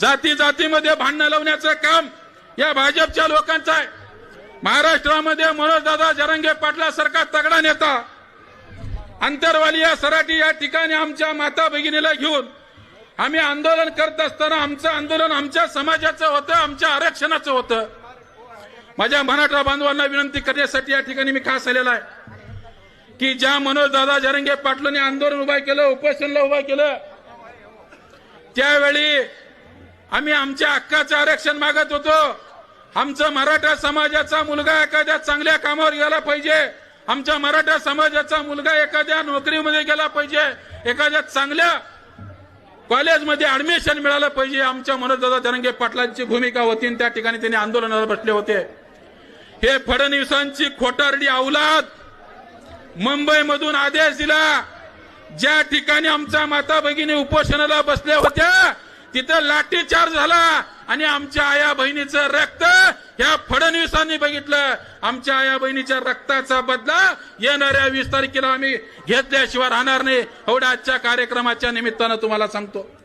जाती जातीमध्ये भांडणं लावण्याचं काम या भाजपच्या लोकांचं आहे. महाराष्ट्रामध्ये मनोजदादा जरंगे पाटला सारखा तगडा नेता अंतरवाली या सराटी या ठिकाणी आमच्या माता भगिनीला घेऊन आम्ही आंदोलन करत असताना आमचं आंदोलन आमच्या समाजाचं होतं आमच्या आरक्षणाचं होतं. माझ्या मराठा बांधवांना विनंती करण्यासाठी या ठिकाणी मी खास आलेला आहे. की ज्या मनोजदादा जरंगे पाटलांनी आंदोलन उभा केलं उपोषणला उभा केलं त्यावेळी आम्ही आमच्या हक्काचं आरक्षण मागत होतो. आमचा मराठा समाजाचा मुलगा एखाद्या चांगल्या कामावर गेला पाहिजे. आमच्या मराठा समाजाचा मुलगा एखाद्या नोकरीमध्ये गेला पाहिजे. एखाद्या चांगल्या कॉलेजमध्ये ऍडमिशन मिळालं पाहिजे. आमच्या मनोजदादा धनंगे पाटलांची भूमिका होती. त्या ठिकाणी त्यांनी आंदोलनाला बसले होते. हे फडणवीसांची खोटारडी अवलाद. मुंबईमधून आदेश दिला. ज्या ठिकाणी आमच्या माता भगिनी उपोषणाला बसल्या होत्या तिथं लाठीचार्ज झाला आणि आमच्या आया बहिणीचं रक्त ह्या फडणवीसांनी बघितलं. आमच्या आया बहिणीच्या रक्ताचा बदला येणाऱ्या वीस तारखेला आम्ही घेतल्याशिवाय राहणार नाही. एवढ्या आजच्या कार्यक्रमाच्या निमित्तानं तुम्हाला सांगतो.